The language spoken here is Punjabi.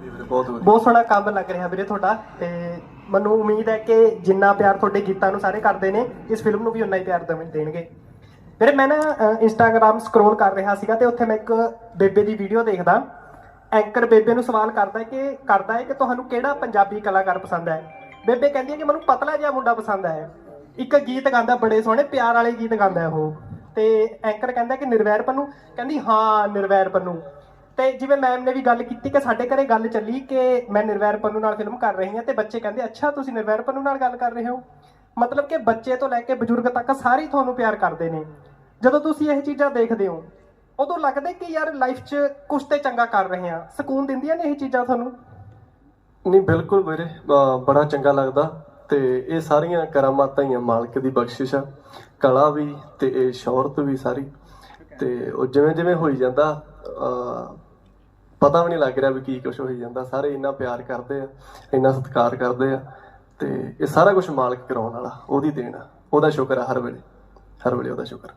ਵਧੀਆ ਵੀਰੇ ਬਹੁਤ ਵਧੀਆ। ਬਹੁਤ ਸੋਹਣਾ ਕੰਮ ਲੱਗ ਰਿਹਾ ਵੀਰੇ ਤੁਹਾਡਾ ਤੇ ਮੈਨੂੰ ਉਮੀਦ ਹੈ ਕਿ ਜਿੰਨਾ ਪਿਆਰ ਤੁਹਾਡੇ ਗੀਤਾਂ ਨੂੰ ਸਾਰੇ ਕਰਦੇ ਨੇ, ਇਸ ਫਿਲਮ ਨੂੰ ਵੀ ਉਨਾ ਹੀ ਪਿਆਰ ਦੇਵ- ਦੇਣਗੇ। ਵੀਰੇ ਮੈਂ ਨਾ ਇੰਸਟਾਗ੍ਰam ਸਕਰੋਲ ਕਰ ਰਿਹਾ ਸੀਗਾ ਤੇ ਉੱਥੇ ਮੈਂ ਇੱਕ ਬੇਬੇ ਦੀ ਵੀਡੀਓ ਦੇਖਦਾ। ਐਂਕਰ ਬੇਬੇ ਨੂੰ ਸਵਾਲ ਕਰਦਾ ਹੈ ਕਿ, ਕਰਦਾ ਹੈ ਕਿ ਤੁਹਾਨੂੰ ਕਿਹੜਾ ਪੰਜਾਬੀ ਕਲਾਕਾਰ ਪਸੰਦ ਹੈ? ਬੇਬੇ ਕਹਿੰਦੀ ਹੈ ਕਿ ਮੈਨੂੰ ਪਤਲਾ ਜਿਹਾ ਮੁੰਡਾ ਪਸੰਦ ਹੈ। ਇੱਕ ਗੀਤ ਗਾਉਂਦਾ, ਬੜੇ ਸੋਹਣੇ ਪਿਆਰ ਵਾਲੇ ਗੀਤ ਗਾਉਂਦਾ ਹੈ ਉਹ। ਤੇ ਐਂਕਰ ਕਹਿੰਦਾ ਕਿ ਨਿਰਵੈਰ ਪੰਨੂ। ਕਹਿੰਦੀ, ਹਾਂ, ਨਿਰਵੈਰ ਪੰਨੂ। ਤੇ ਜਿਵੇਂ ਮੈਮ ਨੇ ਵੀ ਗੱਲ ਕੀਤੀ ਕਿ ਸਾਡੇ ਘਰੇ ਗੱਲ ਚੱਲੀ ਕਿ ਮੈਂ ਨਿਰਵੈਰ ਪੰਨੂ ਨਾਲ ਫਿਲਮ ਕਰ ਰਹੀ ਹਾਂ ਤੇ ਬੱਚੇ ਕਹਿੰਦੇ, ਅੱਛਾ, ਤੁਸੀਂ ਨਿਰਵੈਰ ਪੰਨੂ ਨਾਲ ਗੱਲ ਕਰ ਰਹੇ ਹੋ? ਮਤਲਬ ਕਿ ਬੱਚੇ ਤੋਂ ਲੈ ਕੇ ਬਜ਼ੁਰਗ ਤੱਕ ਸਾਰੇ ਤੁਹਾਨੂੰ ਪਿਆਰ ਕਰਦੇ ਨੇ। ਜਦੋਂ ਤੁਸੀਂ ਇਹ ਚੀਜ਼ਾਂ ਦੇਖਦੇ ਹੋ, ਉਦੋਂ ਲੱਗਦਾ ਕਿ ਯਾਰ ਲਾਈਫ 'ਚ ਕੁਝ ਤੇ ਚੰਗਾ ਕਰ ਰਹੇ ਹਾਂ। ਸਕੂਨ ਦਿੰਦੀਆਂ ਨੇ ਇਹ ਚੀਜ਼ਾਂ ਤੁਹਾਨੂੰ? ਨਹੀਂ, ਬਿਲਕੁਲ ਵੀਰੇ ਬੜਾ ਚੰਗਾ ਲੱਗਦਾ ਤੇ ਇਹ ਸਾਰੀਆਂ ਕਰਾਮਾਤਾਂ ਹੀ ਆ, ਮਾਲਕ ਦੀ ਬਖਸ਼ਿਸ਼ ਆ, ਕਲਾ ਵੀ ਤੇ ਇਹ ਸ਼ੌਹਰਤ ਵੀ ਸਾਰੀ। ਤੇ ਉਹ ਜਿਵੇਂ ਜਿਵੇਂ ਹੋਈ ਜਾਂਦਾ ਪਤਾ ਵੀ ਨਹੀਂ ਲੱਗ ਰਿਹਾ ਵੀ ਕੀ ਕੁਝ ਹੋਈ ਜਾਂਦਾ। ਸਾਰੇ ਇੰਨਾ ਪਿਆਰ ਕਰਦੇ ਆ, ਇੰਨਾ ਸਤਿਕਾਰ ਕਰਦੇ ਆ ਤੇ ਇਹ ਸਾਰਾ ਕੁਝ ਮਾਲਕ ਕਰਾਉਣ ਵਾਲਾ, ਉਹਦੀ ਦੇਣ ਆ। ਉਹਦਾ ਸ਼ੁਕਰ ਆ ਹਰ ਵੇਲੇ ਹਰ ਵੇਲੇ ਉਹਦਾ ਸ਼ੁਕਰ।